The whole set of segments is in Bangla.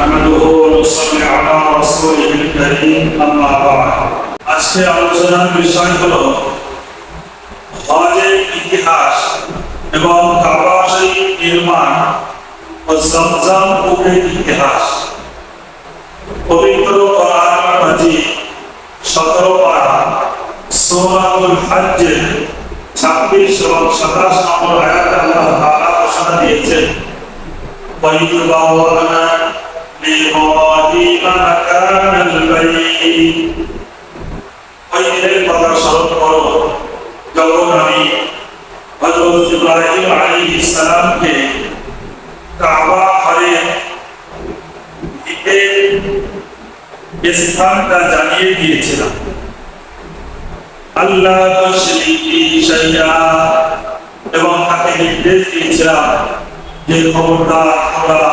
نحمده ونصلي على رسوله الكريم أما بعد আজকে আলোচনার বিষয় হলো হজের ইতিহাস এবং কাবা শরীফ নির্মাণ ও জমজম কূপের ইতিহাস পবিত্র কোরআন মাজিদ সতেরো পারা সূরাতুল হজ্জের ছাব্বিশ এবং সাতাশ নম্বর আয়াতে আল্লাহ তাআলা ঘোষণা দিয়েছেন وإذ بوأنا لإبراهيم مكان البيت ওই দিনের কথা স্মরণ করো যখন আমি হযরত ইব্রাহিম আলাইহিস সালামকে কাবা ঘরে দিতে স্থানটা জানিয়ে দিয়েছিলাম আল্লাহ তুশরিকি শাইয়া এবং তাকে নির্দেশ দিয়েছিলাম যে খবরদার তোমরা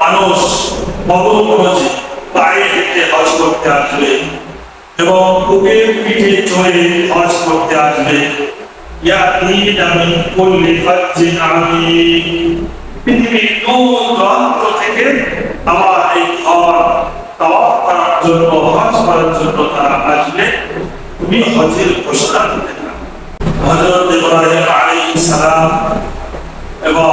মানুষ বদল খোঁজে পায়ে হেঁটে হজ করতে আসবে এবং বুকের পিঠে চড়ে হজ করতে আসবে। পৃথিবীর দূর দূরান্ত থেকে আমার এই ঘর তাওয়াফ করার জন্য, হজ করার জন্য তারা আসবে। তুমি হজের ঘোষণা দিতে থাকো হযরত ইব্রাহিম আলাইহিস সালাম এবং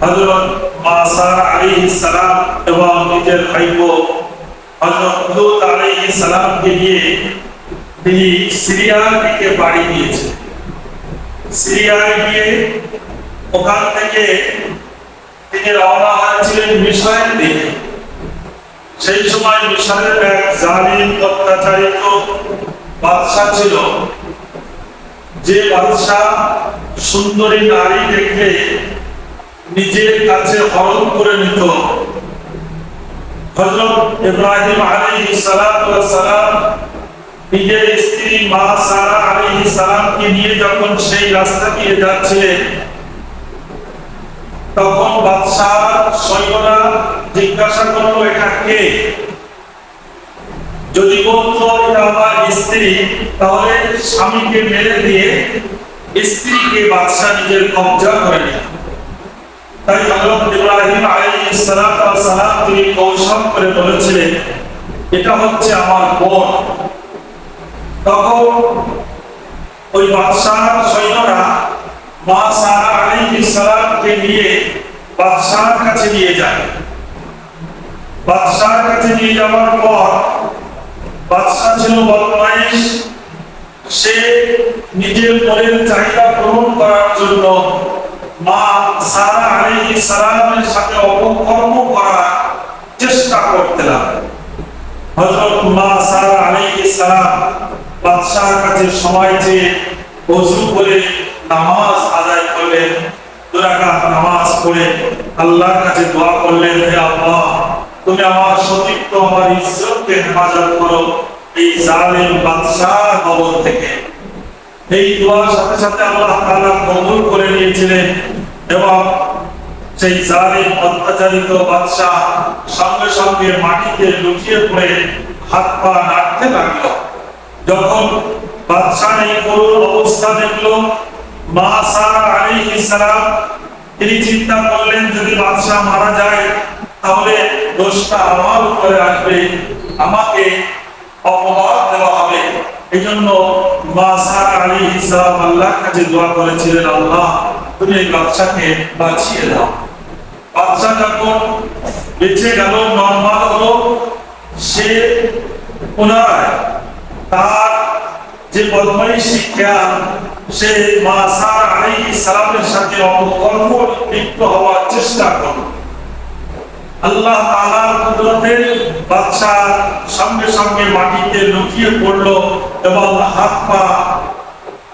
হযরত মা সারা আলাইহিস সালাম এবং নিজের ভাইপো হযরত লূত আলাইহিস সালামকে নিয়ে তিনি সিরিয়ার দিকে পাড়ি দিয়েছেন সিরিয়ায় গিয়ে ওখান থেকে তিনি রওনা হয়েছিলেন মিশরের দিকে। সেই সময় মিশরের এক জালিম অত্যাচারিত বাদশাহ ছিল। যে বাদশাহ সুন্দরী নারী দেখলে নিজের কাছে হরণ করে নিত। হযরত ইব্রাহিম ওয়াস সালাম নিজের স্ত্রী মা সারা আলাইহিস সালামকে নিয়ে যখন সেই রাস্তা দিয়ে তখন বাদশাহ সৈন্যরা জিজ্ঞাসা করল, এটা কে? যদি বলতো এটা আমার স্ত্রী, তাহলে স্বামীকে মেরে দিয়ে স্ত্রীকে বাদশাহ নিজের কবজা করে নিত। তাই হযরত ইব্রাহিম আলাইহিস করে বলেছিলেন, এটা হচ্ছে আমার বোন। তখন ওই বাদশাহ সৈন্যরা মা সারা আলাইহিস সালামকে নিয়ে বাদশাহর কাছে নিয়ে যায়। বাদশাহর কাছে নিয়ে যাওয়ার পর বাদশাহ ছিল বদমাইশ। সে নিজের মনের চাহিদা পূরণ করার জন্য মা সারা আলাইহিস সালামের সাথে অপকর্ম করার চেষ্টা করতে লাগে হযরত মা সারা আলাইহিস সালাম বাদশাহর কাছে সময় চেয়ে ওযু করে নামাজ আদায় করলেন দুরাকাত নামাজ পড়ে আল্লাহর কাছে দোয়া করলেন, হে আল্লাহ, তুমি আমার সতীত্ব আমার ইজ্জতকে হেফাজত করো। এই জালিম বাদশাহ কবর থেকে এই দোয়ার সাথে সাথে আল্লাহ তাআলা কবুল করে নিয়েছিলেন এবং সেই জালিম, অত্যাচারিত বাদশাহ সঙ্গে সঙ্গে মাটিতে লুটিয়ে পড়ে হাত পা নাড়তে লাগল। যখন বাদশাহ এই করুণ অবস্থা দেখল, মা সারা আলাইহিস সালাম, তিনি চিন্তা করলেন, যদি বাদশাহ মারা যায়, তাহলে দোষটা আমার উপরে আসবে, আমাকে অপবাদ দেওয়া হবে। এই জন্য সারা আলাইহিস সালাম আল্লাহর কাছে দোয়া করেছিলেন, আল্লাহ, তুমি এই বাদশাকে বাঁচিয়ে দাও। বাদশাহ যখন বেঁচে গেল, নর্মাল হলো, সে পুনরায় তার যে বদমাইশি খেয়াল সে মা সারা আলাইহিস সালামের সাথে অপকর্ম লিপ্ত হওয়ার চেষ্টা করল। আল্লাহ তাআলার কুদরতের বাদশাহ সঙ্গে সঙ্গে মাটিতে লুকিয়ে পড়ল এবং হাত পা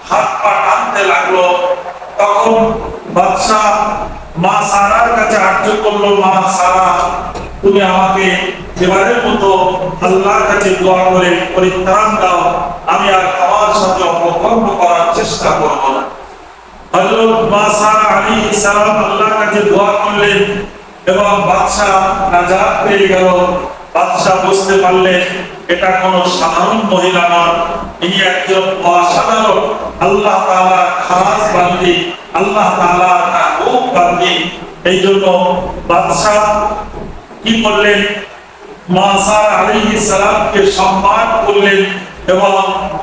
হাত পা টানতে লাগল। তখন বাদশাহ মা সারার কাছে আর্য করল, মা সারা, তুমি আমাকে এবারের মতো আল্লাহর কাছে দোয়া করে পরিত্রাণ দাও। আমি আর তোমার সাথে অপকর্ম করার চেষ্টা করব না। হযরত মা সারা আলাইহিস সালাম আল্লাহর কাছে দোয়া করলেন এবং বাদশাহ নাজাত পেয়ে গেল। বাদশাহ বুঝতে পারলেন এটা কোনো সাধারণ মহিলা নয় ইনি একজন অসাধারণ আল্লাহ তাআলা খাস বান্দি, আল্লাহ তাআলা খুব বান্দি। এই জন্য বাদশাহ কি করলেন? মা সারা আলাইহিস সালামকে সম্মান করলেন এবং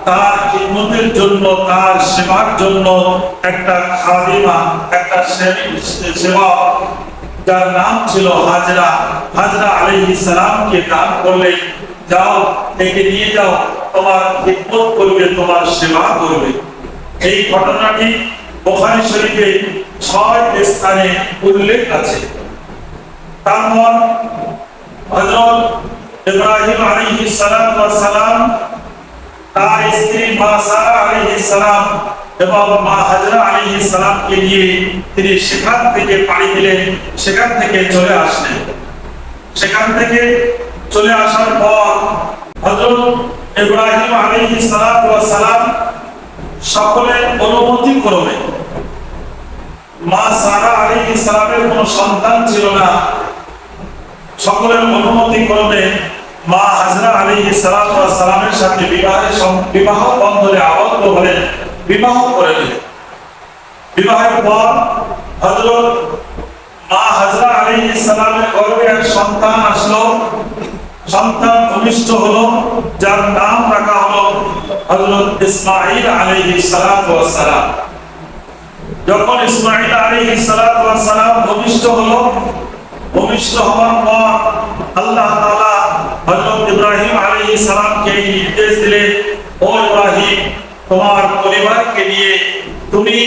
তার খিদমতের জন্য, তার সেবার জন্য একটা খাদিমা, একটা সেবা যার নাম ছিল হাজরা। হাজরা আলাইহিস সালামকে দান করলেন। যাও একে নিয়ে যাও। তোমার খিদমত করবে, তোমার সেবা করবে। এই ঘটনাটি বুখারী শরীফে ছয় স্থানে উল্লেখ আছে। তারপর হযরত ইব্রাহিম আলাইহিস সালাম সালাম তার স্ত্রী মা সারা আলাইহিস সালাম এবং মা হাজরা আলাইহিস সালামকে নিয়ে তিনি সেখান থেকে পাড়ি দিলেন, সেখান থেকে চলে আসলেন। সেখান থেকে চলে আসার পর হযরত ইব্রাহিম আলাইহিস সালাম সকলের অনুমতি ক্রমে মা সারা আলাইহিস সালামের কোনো সন্তান ছিল না। সকলের অনুমতি ক্রমে মা হাজরা ওয়াস সালামের সাথে বিবাহের বিবাহ বন্ধনে আবদ্ধ হলেন বিবাহ করে নিলেন। বিবাহের পর হযরত মা হাজরা আলাইহিস সালামের গর্ভে এক সন্তান আসলো। সন্তান ভূমিষ্ঠ হলো, যার নাম রাখা হলো হযরত ইসমাঈল আলাইহিস সালাতু ওয়াস যখন ইসমাঈল আলাইহিস সালাতু ওয়াস ভূমিষ্ঠ হলো ভূমিষ্ঠ হওয়ার পর আল্লাহ তাআলা হযরত ইব্রাহিম আলাইহিস সালামকে নির্দেশ দিলেন, ও ইব্রাহিম, তোমার পরিবারকে নিয়ে তুমি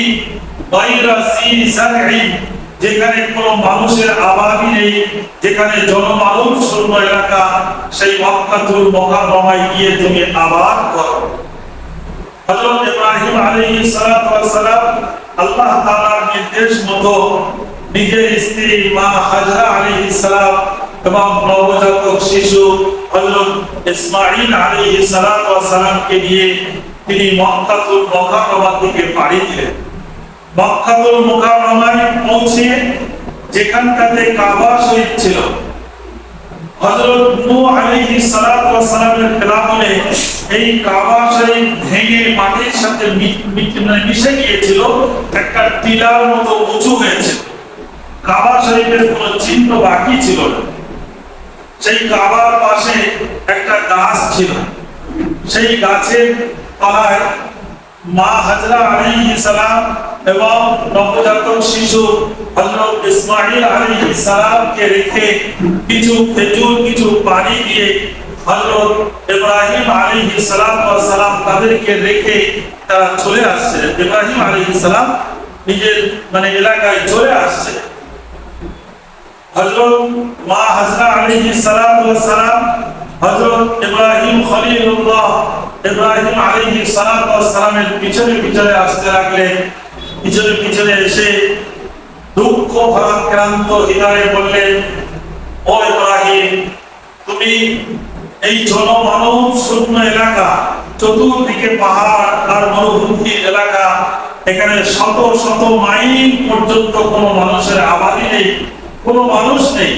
গায়রা সি সারঈ যেখানে কোনো মানুষের আবাদি নেই, যেখানে জনমানব শূন্য এলাকা, সেই মক্কাতুল মুকাররমায় গিয়ে তুমি আবাদ করো। হযরত ইব্রাহিম আলাইহিস সালাম আল্লাহ তাআলার নির্দেশ মতো নিজের স্ত্রী মা হাজরা আলাইহিস সালাম এবং নবজাতক শিশু হযরত ইসমাঈল আলাইহিস সালাতু সালামকে নিয়ে তিনি মক্কাতুল মুকাররমা থেকে পাড়ি দিলেন। মক্কাতুল মুকাররমায় পৌঁছে যেখানটাতে কাবা শরীফ ছিল। হযরত নূহ আলাইহিস সালাতু ওয়াস সালামের খেলাফতে এই কাবা শরীফ ভেঙে মাটির সাথে মানে মিশে গিয়েছিল, একটা টিলার মতো উঁচু হয়েছে। কাবা শরীফের কোনো চিহ্ন বাকি ছিল না। সেই কাবার পাশে একটা গাছ ছিল। সেই গাছের তলায় মা হাজরা আলাইহিস সালাম এবং নবজাতক শিশু হযরত ইসমাঈল আলাইহিস সালামকে রেখে কিছু খেজুর কিছু পানি দিয়ে হযরত ইব্রাহিম আলাইহিস সালাম ওয়াস সালাম তাদেরকে রেখে তারা চলে আসছে ইব্রাহিম আলাইহিস সালাম নিজের মানে এলাকায় চলে আসছে হযরত মা হাজরা আলাইহিস সালাতু ওয়াস সালাম হযরত ইব্রাহিম খলিলুল্লাহ ইব্রাহিম আলাইহিস সালাতু ওয়াস সালামের পিছনে পিছনে আসতে লাগলেন পিছনে পিছনে এসে দুঃখ ভারাক্রান্ত হৃদয়ে বললেন, ও ইব্রাহিম, তুমি এই জনমানব শূন্য এলাকা, চতুর্দিকে পাহাড় আর মরুভূমি এলাকা, এখানে শত শত মাইল পর্যন্ত কোনো মানুষের আবাদি নেই, কোনো মানুষ নেই।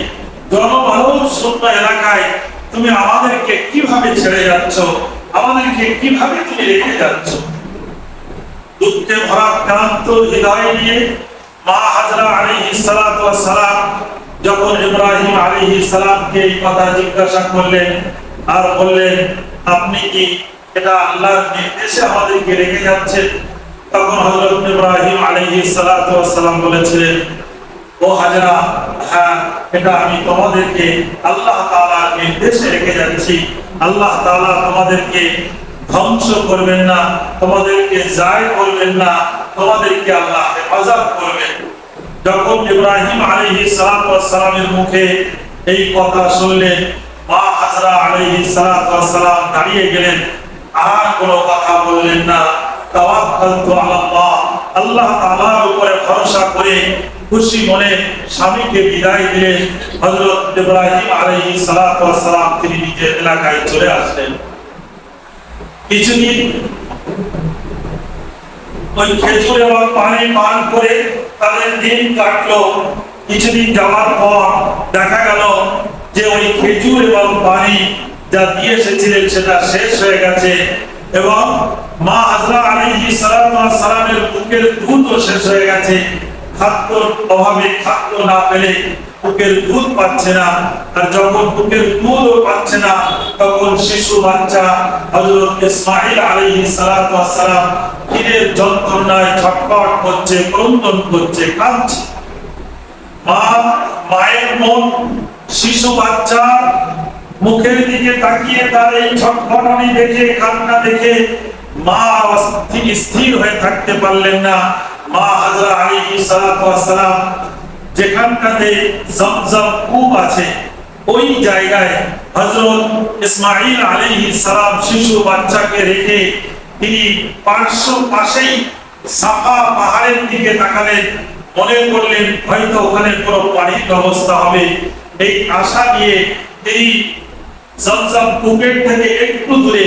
জনমানব শূন্য এলাকায় তুমি আমাদেরকে কীভাবে ছেড়ে যাচ্ছ? আমাদেরকে কীভাবে তুমি রেখে যাচ্ছ? দুঃখে ভরা ক্রান্ত হৃদয় নিয়ে মা হাজরা সালাতু সালাম যখন ইব্রাহিম আলাইহিস সালামকে এই কথা জিজ্ঞাসা করলেন আর বললেন, আপনি কি এটা আল্লাহর নির্দেশে আমাদেরকে রেখে যাচ্ছেন? তখন হযরত ইব্রাহিম সালাতু সালাম বলেছিলেন ও হাজরা হ্যাঁ এটা আমি তোমাদেরকে আল্লাহ নির্দেশে রেখে যাচ্ছি। আল্লাহ তাআলা তোমাদেরকে ধ্বংস করবেন না, তোমাদেরকে জায় করবেন না, তোমাদেরকে আল্লাহ হেফাজত করবেন। যখন ইব্রাহিম ওয়াস সালামের মুখে এই কথা শুনলেন, মা হাজরা ওয়াস সালাম দাঁড়িয়ে গেলেন, আর কোনো কথা বললেন না। আল্লাহ তাআলার উপরে ভরসা করে খুশি মনে স্বামীকে বিদায় দিলেন হযরত ইব্রাহিম আলাইহিস ওয়াস সালাম তিনি নিজের এলাকায় চলে আসলেন। কিছুদিন ওই খেজুর এবং পানি পান করে তাদের দিন কাটলো। কিছুদিন যাওয়ার পর দেখা গেল যে ওই খেজুর এবং পানি যা দিয়ে এসেছিলেন সেটা শেষ হয়ে গেছে। এবং মা হাজরা আলাইহি সালামের বুকের দুধও শেষ হয়ে গেছে। খাদ্যর অভাবে খাদ্য না পেলে বুকের দুধ পাচ্ছে না। আর যখন বুকের দুধও পাচ্ছে না, তখন শিশু বাচ্চা হযরত ইসমাঈল আলাইহিস সালাতু ওয়াস সালাম খিদের যন্ত্রণায় ছটফট করছে, ক্রন্দন করছে, কাঁদছে। মা, মায়ের মন, শিশু বাচ্চা মুখের দিকে তাকিয়ে তার এই ছটফটানি দেখে, কান্না দেখে মা স্থির হয়ে থাকতে পারলেন না। মা হাজরা ওয়াস সালাম যেখানটাতে জমজম কূপ আছে, ওই জায়গায় হযরত ইসমাঈল আলাইহিস সালাম শিশু বাচ্চাকে রেখে তিনি পার্শ্ব পাশেই সাফা পাহাড়ের দিকে তাকালেন। মনে করলেন, হয়তো ওখানে কোনো পানির ব্যবস্থা হবে। এই আশা নিয়ে তিনি জমজম কূপের থেকে একটু দূরে।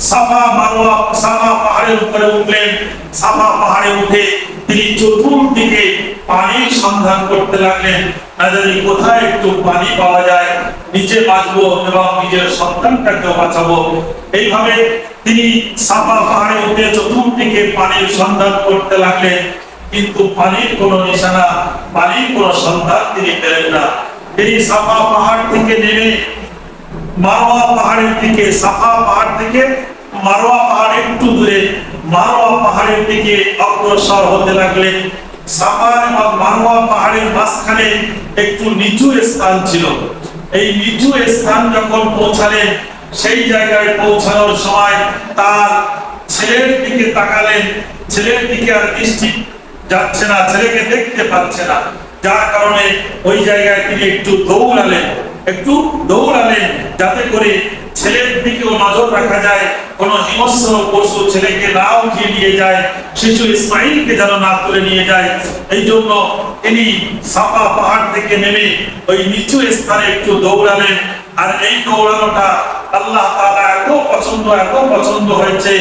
সাফা মারওয়া সাফা পাহাড়ের উপরে উঠলেন। সাফা পাহাড়ে উঠে তিনি চতুর্দিকে পানির সন্ধান করতে লাগলেন। না জানি কোথায় একটু পানি পাওয়া যায়? নিচে বাঁচবো এবং নিজের সন্তানটাকেও বাঁচাবো। এইভাবে তিনি সাফা পাহাড়ে উঠে চতুর্দিকে পানির সন্ধান করতে লাগলেন। কিন্তু পানির কোনো নিশানা, পানির কোনো সন্ধান তিনি পেলেন না। তিনি সাফা পাহাড় থেকে নেমে মারোয়া পাহাড়ের দিকে, সাফা পাহাড় থেকে মারোয়া পাহাড় একটু দূরে, মারোয়া পাহাড়ের দিকে অগ্রসর হতে সাফা এবং মারোয়া পাহাড়ের মাঝখানে একটু নিচু স্থান ছিল। এই নিচু স্থান যখন পৌঁছালেন, সেই জায়গায় পৌঁছানোর সময় তার ছেলের দিকে তাকালেন। ছেলের দিকে আর দৃষ্টি যাচ্ছে না, ছেলেকে দেখতে পাচ্ছে না। যার কারণে ওই জায়গায় তিনি একটু দৌড়ালেন একটু দৌড়ালেন যাতে করে ছেলের দিকেও নজর রাখা যায়, কোন হিংস্র পশু ছেলেকে না উঠিয়ে নিয়ে যায়, শিশু ইসমাইলকে যেন না তুলে নিয়ে যায়। এই জন্য তিনি সাফা পাহাড় থেকে নেমে ওই নিচু স্থানে একটু দৌড়ালেন। আর এই দৌড়ানোটা আল্লাহ তাআলা এত পছন্দ এত পছন্দ হয়েছে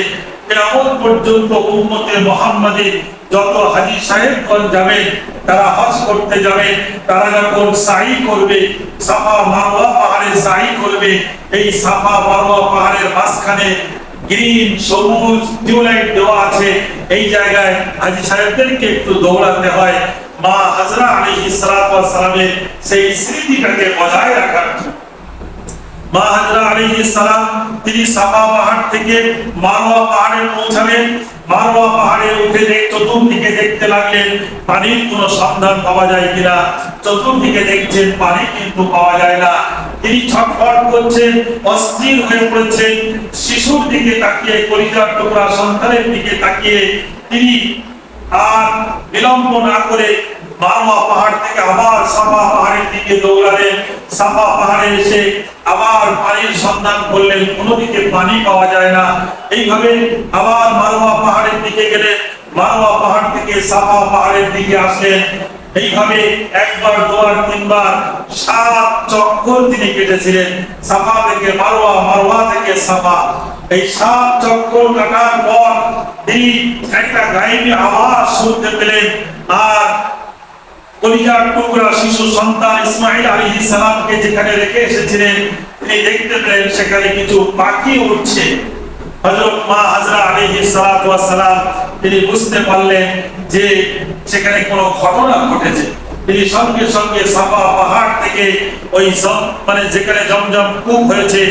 কেমন পর্যন্ত উম্মতে মোহাম্মদের যত হাজি সাহেবগণ যাবেন তারা হজ করতে যাবে, তারা যখন সাই করবে, সাফা মারওয়া পাহাড়ে সাই করবে, এই সাফা মারওয়া পাহাড়ের মাঝখানে গ্রিন, সবুজ দেওয়া আছে। এই জায়গায় হাজি সাহেবদেরকে একটু দৌড়াতে হয়। মা হাজরা সালাতু ওয়াস সালামের সেই স্মৃতিটাকে বজায় রাখার জন্য। মা হাজরা আলাইহিস সালাম, তিনি সাফা পাহাড় থেকে মারওয়া পাহাড়ে পৌঁছালেন। মারওয়া পাহাড়ে উঠে চতুর্দিকে দেখতে লাগলেন, পানির কোনো সন্ধান পাওয়া যায় কিনা। চতুর্দিকে দেখছেন, পানি কিন্তু পাওয়া যায় না। তিনি ছটফট করছেন, অস্থির হয়ে পড়েছেন। শিশুর দিকে তাকিয়ে কলিজার টুকরা সন্তানের দিকে তাকিয়ে তিনি আর বিলম্ব না করে মারওয়া পাহাড় থেকে আবার সাফা পাহাড়ের দিকে দৌড়ালেন। সাফা পাহাড়ে এসে আবার পানির সন্ধান করলেন। কোনো পানি পাওয়া যায় না। এইভাবে আবার মারওয়া পাহাড়ের দিকে গেলেন। মারওয়া পাহাড় থেকে সাফা পাহাড়ের দিকে আসলেন। এইভাবে একবার, দুবার, তিনবার সাত চক্কর তিনি কেটেছিলেন। সাফা থেকে মারওয়া মারওয়া থেকে সাফা এই সাত চক্কর কাটার পর তিনি একটা গায়েবী আওয়াজ শুনতে পেলেন। আর কলিজার টুকরা শিশু সন্তান ইসমাইল আলী সালামকে যেখানে রেখে এসেছিলেন, তিনি দেখতে পেলেন সেখানে কিছু পাখি উঠছে হযরত মা হাজরা ওয়াস সালাম, তিনি বুঝতে পারলেন যে সেখানে কোনো ঘটনা ঘটেছে। তিনি সঙ্গে সঙ্গে সাফা পাহাড় থেকে ওই মানে যেখানে জমজম কূপ হয়েছে,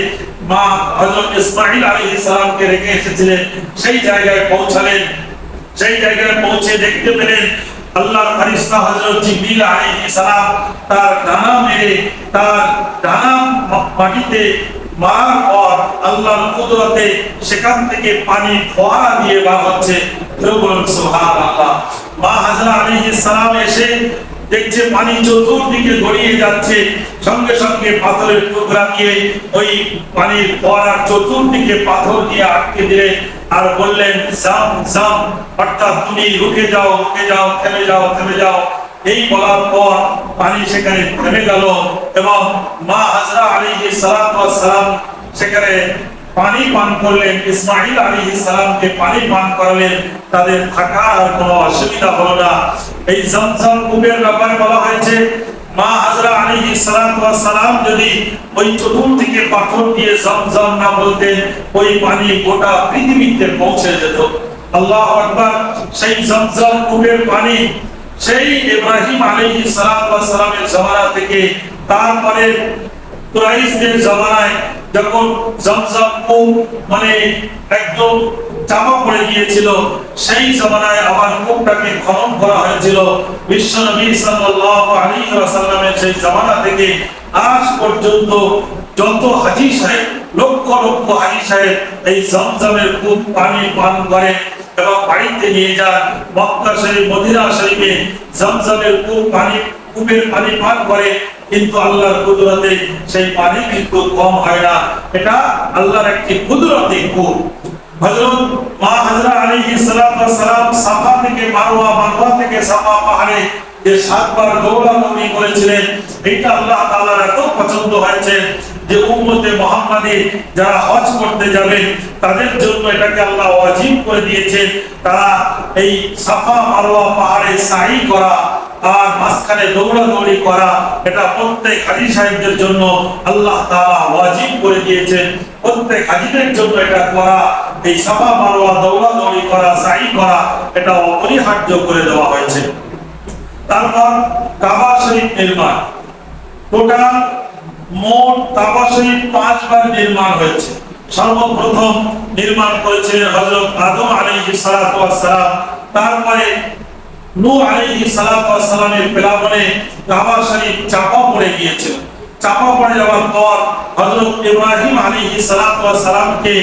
মা হযরত ইসমাইল আলাইহিস সালামকে রেখে এসেছিলেন। সেই জায়গায় পৌঁছালেন। সেই জায়গায় পৌঁছে দেখতে পেলেন আল্লাহর ফেরেশতা হযরত জিবরিল আলাইহিস সালাম তার ডানা মেরে, তার ডানা মাটিতে মারার পর আল্লাহর কুদরতে সেখান থেকে পানি ফোয়ারা দিয়ে বার হচ্ছে। কেউ বলুন সুবহানাল্লাহ। মা হাজরা আলাইহিস সালাম এসে দেখছে পানি চতুর্দিকে গড়িয়ে যাচ্ছে। সঙ্গে সঙ্গে পাথরের টুকরা দিয়ে ওই পানির ফোয়ারার চতুর্দিকে পাথর দিয়ে আটকে দিলে আর বললেন জাম জাম অর্থাৎ তুমি রুকে যাও রুকে যাও, থেমে যাও থেমে যাও। এই বলার পর পানি সেখানে থেমে গেল এবং মা হাজরা ওয়াস সালাম সেখানে পানি পান করলেন। ইসমাইল আলাইহিস সালামকে পানি পান করালেন। তাদের থাকার আর কোনো অসুবিধা হলো না। এই জমজম কূপের ব্যাপারে বলা হয়েছে মা হাজরা ওয়াস সালাম যদি ওই চতুর্দিকে পাথর দিয়ে জমজম না বলতেন, ওই পানি গোটা পৃথিবীতে পৌঁছে যেত। আল্লাহ আকবার, সেই জমজম কূপের পানি সেই ইব্রাহিম ওয়াস সালামের জামানা থেকে তারপরে কুরাইশদের জামানায় যখন জমজম কূপ মানে একদম চাপা পড়ে গিয়েছিল, সেই জামানায় আবার কূপটাকে খনন করা হয়েছিল। বিশ্ব নবী সাল্লাল্লাহু আলাইহি ওয়াসাল্লামের সেই জামানা থেকে আজ পর্যন্ত যত হাজী সাহেব, লক্ষ লক্ষ হাজী সাহেব এই জমজমের কূপ পানি পান করে এবং বাড়িতে নিয়ে যান। মক্কা শরীফ, মদিনা শরীফে জমজমের কূপ পানি, কূপের পানি পান করে। কিন্তু আল্লাহর কুদরতে সেই পানি কিন্তু কম হয় না। এটা আল্লাহর একটি কুদরতি কূপ। হযরত মা আলাইহিস সালাতু ওয়াস সালাম সাফা থেকে মারওয়া মারওয়া থেকে সাফা পাহাড়ে যে সাতবার দৌড়াদৌড়ি করেছিলেন। এটা আল্লাহ তাআলার এত পছন্দ হয়েছে যে উম্মতে যারা হজ করতে যাবে, তাদের জন্য এটাকে আল্লাহ ওয়াজিব করে দিয়েছেন। তারা এই সাফা, মারওয়া পাহাড়ে সাই করা আর মাঝখানে দৌড়াদৌড়ি করা, এটা প্রত্যেক হাজি সাহেবদের জন্য আল্লাহ তাআলা ওয়াজিব করে দিয়েছেন। প্রত্যেক হাজিদের জন্য এটা করা এই সাফা মারওয়া দৌড়াদৌড়ি করা, সাই করা, এটা অপরিহার্য করে দেওয়া হয়েছে। তারপর কাবা শরীফ নির্মাণ। টোটাল মোট কাবা শরীফ পাঁচবার নির্মাণ হয়েছে। সর্বপ্রথম নির্মাণ করেছিলেন হযরত আদম আলাইহিস সালাতু ওয়াস সালাম তারপরে নূহ আলাইহিস সালাতু ওয়াস সালামের প্লাবনে কাবা শরীফ চাপা পড়ে গিয়েছিল। চাপা পড়ে যাওয়ার পর হযরত ইব্রাহিম আলাইহিস সালাতু ওয়াস সালামকে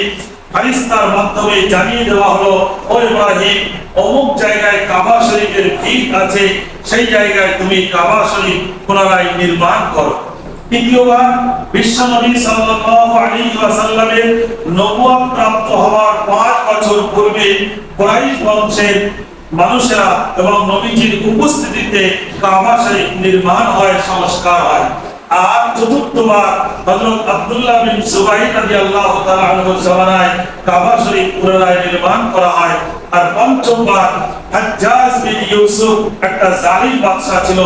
ফারিস্তার মাধ্যমে জানিয়ে দেওয়া হলো, ও ইব্রাহিম, অমুক জায়গায় কাবা শরীফের ভিত আছে, সেই জায়গায় তুমি কাবা শরীফ পুনরায় নির্মাণ করো। দ্বিতীয়বার বিশ্বনবী সাল্লাল্লাহু আলাইহি ওয়াসাল্লামের নবুয়ত প্রাপ্ত হওয়ার 5 বছর পূর্বে কুরাইশ বংশের মানুষেরা এবং নবীজির উপস্থিতিতে কাবা শরীফ নির্মাণ হয়, সংস্কার হয়। আর চতুর্থবার হযরত আব্দুল্লাহ বিন সুবাইর রাদিয়াল্লাহু তাআলা জামানায় কাবা শরীফ পুনরায় নির্মাণ করা হয়। আর পঞ্চমবার হাজ্জাজ বিন ইউসুফ একটা জালিম বাদশা ছিল।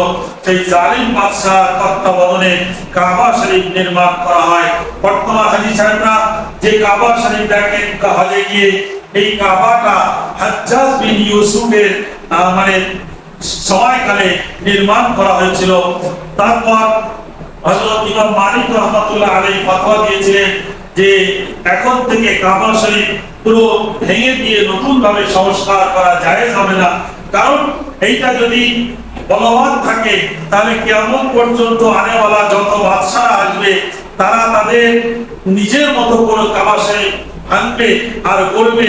সেই জালিম তত্ত্বাবধানে কাবা শরীফ নির্মাণ করা হয়। বর্তমান হাজি সাহেবরা যে কাবা শরীফ দেখেন হজে গিয়ে এই কাবাটা হাজ্জাজ বিন ইউসুফের মানে সময়কালে নির্মাণ করা হয়েছিল। তারপর হযরত ইমাম মালিক রাহমাতুল্লাহ আলাইহি ফতোয়া দিয়েছিলেন যে এখন থেকে কাবা শরীফ পুরো ভেঙে দিয়ে নতুন ভাবে সংস্কার করা জায়েজ হবে না। কারণ এইটা যদি বলবৎ থাকে, তাহলে কেমন পর্যন্ত আনেওয়ালা যত বাদশাহ আসবে, তারা তাদের নিজের মতো করে কাবা শরীফ ভাঙবে আর করবে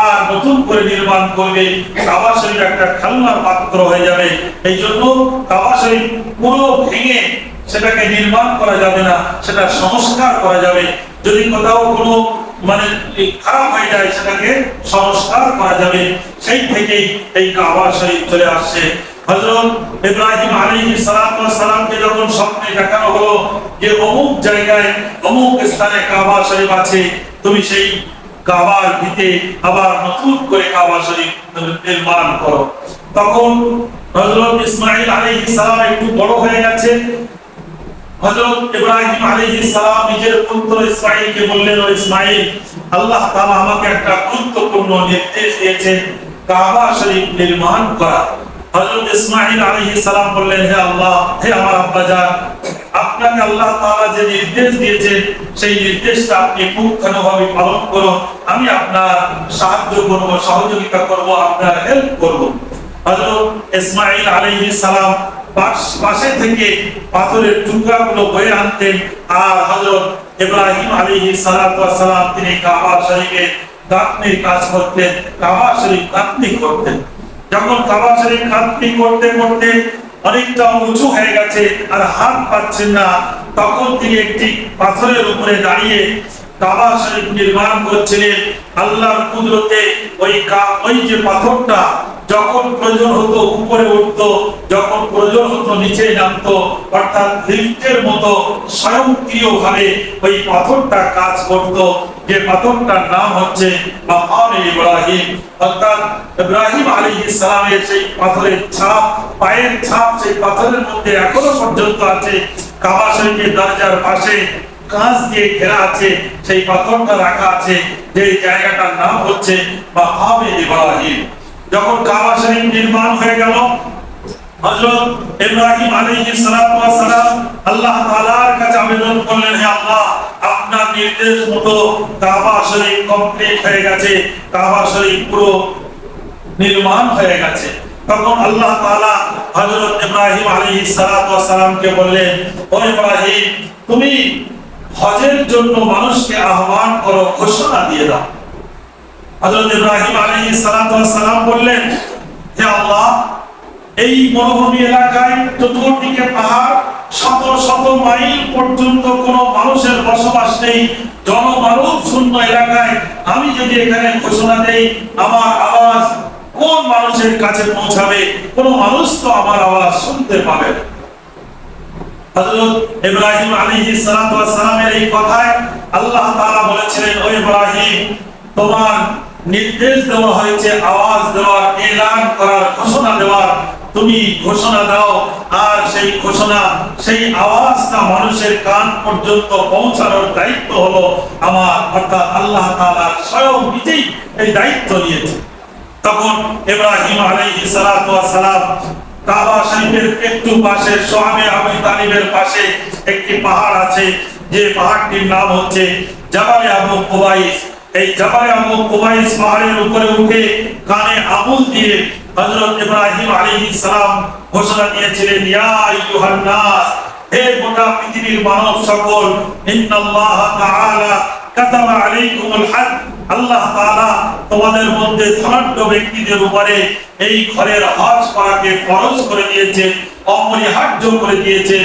আর নতুন করে নির্মাণ করবে। কাবা শরীফ একটা খেলনার পাত্র হয়ে যাবে। এই জন্য কাবা শরীফ পুরো ভেঙে সেটাকে নির্মাণ করা যাবে না সেটা সংস্কার করা যাবে। যদি কোথাও কোনো মানে খারাপ হয়ে যায়, সেটাকে সংস্কার করা যাবে। সেই থেকেই এই কাবা শরীফ চলে আসছে। হযরত ইব্রাহিম ওয়াস সালামকে যখন স্বপ্নে দেখানো হলো যে অমুক জায়গায়, অমুক স্থানে কাবা শরীফ আছে, তুমি সেই কাবার ভিতে আবার নতুন করে কাবা শরীফ নির্মাণ করো। তখন হযরত ইসমাঈল আলাইহিস সালাম একটু বড় হয়ে গেছে। হযরত ইব্রাহিম আলাইহিস সালাম নিজের পুত্র ইসমাঈলকে বললেন, ও ইসমাঈল, আল্লাহ তাআলা আমাকে একটা গুরুত্বপূর্ণ নির্দেশ দিয়েছেন, কাবা শরীফ নির্মাণ করা। হযরত ইসমাঈল আলাইহিস সালাম বললেন, হে আল্লাহ, হে আমার আব্বাজান, আপনাকে আল্লাহ তাআলা যে নির্দেশ দিয়েছেন, সেই নির্দেশটা আপনি পুঙ্খানুভাবে পালন করুন। আমি আপনার সাহায্য করব, সহযোগিতা করব, আপনার হেল্প করব। হযরত ইসমাঈল আলাইহিস সালাম পাশ- থেকে পাথরের টুকরাগুলো বয়ে আনতেন আর হযরত ইব্রাহিম ওয়াস সালাম তিনি কাবা গাঁথনির কাজ করতেন, কাবা শরীফ গাঁথনি করতেন। যখন কাবা শরীফ গাঁথনি করতে করতে অনেকটা উঁচু হয়ে গেছে আর হাত পাচ্ছেন না, তখন তিনি একটি পাথরের উপরে দাঁড়িয়ে কাবা শরীফ নির্মাণ করছিলেন। আল্লাহর কুদরতে ওই ওই যে পাথরটা যখন প্রয়োজন হতো উপরে উঠতো, যখন প্রয়োজন হতো নিচে নামতো, অর্থাৎ লিফটের মতো স্বয়ংক্রিয়ভাবে ওই পাথরটা কাজ করত। যে পাথরটার নাম হচ্ছে মাকামে ইব্রাহিম। অর্থাৎ ইব্রাহিম আলাইহিস সালামের সেই পাথরের ছাপ, পায়ের ছাপ সেই পাথরের মধ্যে এখনও পর্যন্ত আছে। কাবা শরীফের দরজার পাশে কাঁচ দিয়ে ঘেরা আছে, সেই পাথরটা রাখা আছে। যে জায়গাটার নাম হচ্ছে মাকামে ইব্রাহিম। যখন কাবা শরীফ নির্মাণ হয়ে গেল, হযরত ইব্রাহিম আলাইহিস সালাতু ওয়াস সালাম আল্লাহ তাআলার কাছে আবেদন করলেন, হে আল্লাহ, আপনার নির্দেশ মতো কাবা শরীফ কমপ্লিট হয়ে গেছে, কাবা শরীফ পুরো নির্মাণ হয়ে গেছে। তখন আল্লাহ তাআলা হযরত ইব্রাহিম আলাইহিস সালাতু ওয়াস সালামকে বললেন, ও ইব্রাহিম, তুমি হজের জন্য মানুষকে আহ্বান করো, ঘোষণা দিয়ে দাও। হযরত ইব্রাহিম আলাইহিস সালাতু ওয়াস সালাম বললেন, হে আল্লাহ, এই মরুভূমি এলাকায় চতুর্দিকে পাহাড় শত শত মাইল পর্যন্ত কোনো মানুষের বসবাস নেই জনমানব শূন্য এলাকায় আমি যদি এখানে ঘোষণা দেই, আমার আওয়াজ কোন মানুষের কাছে পৌঁছাবে কোন মানুষ তো আমার আওয়াজ শুনতে পাবে। হযরত ইব্রাহিম আলাইহিস সালাতু ওয়াস সালামের এই কথায় আল্লাহ তাআলা বলেছিলেন, ও ইব্রাহিম, তোমার নির্দেশ দেওয়া হয়েছে, আওয়াজ দেওয়ার, এলান করার ঘোষণা দেওয়ার। তুমি ঘোষণা দাও, আর সেই ঘোষণা, সেই আওয়াজটা মানুষের কান পর্যন্ত পৌঁছানোর দায়িত্ব হলো আমার, অর্থাৎ আল্লাহ তাআলা স্বয়ং নিজেই এই দায়িত্ব নিয়েছে তখন ইব্রাহিম আলাইহিস সালাতু ওয়াস সালাম কাবা শরীফের একটু পাশে, সোহাবে আবু তালিবের পাশে একটি পাহাড় আছে। যে পাহাড়টির নাম হচ্ছে জাবালে আবু কুবাইস এই জাবালে আবু কুবাইস পাহাড়ের উপরে উঠে কানে আঙুল দিয়ে হযরত ইব্রাহিম আলাইহিস সালাম ঘোষণা দিয়েছিলেন, ইয়া আইয়ুহান নাস, হে গোটা পৃথিবীর মানব সকল, ইন্নাল্লাহ তাআলা কাতাবা আলাইকুমুল হজ। আল্লাহ তাআলা তোমাদের মধ্যে ধনাঢ্য ব্যক্তিদের উপরে এই ঘরের হজ করাকে ফরজ করে দিয়েছেন, অপরিহার্য করে দিয়েছেন।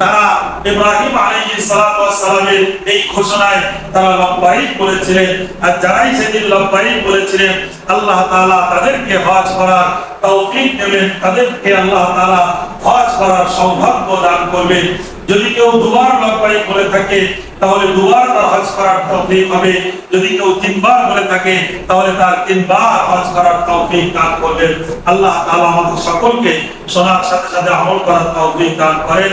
তারা ইব্রাহিম এই ঘোষণায় তারা লব্বাইক বলেছিলেন আর যারাই সেদিন লব্বাইক বলেছিলেন আল্লাহ তাআলা তাদেরকে হজ করার তৌফিক দেবেন। তাদেরকে আল্লাহ তাআলা হজ করার সৌভাগ্য দান করবেন। যদি কেউ দুবার লব্বাইক বলে থাকে, তাহলে দুবার তার হজ করার তৌফিক হবে। যদি কেউ তিনবার বলে থাকে, তাহলে তার তিনবার হজ করার তৌফিক দান করবেন। আল্লাহ তাআলা আমাদের সকলকে শোনার সাথে সাথে আমল করার তৌফিক দান করেন।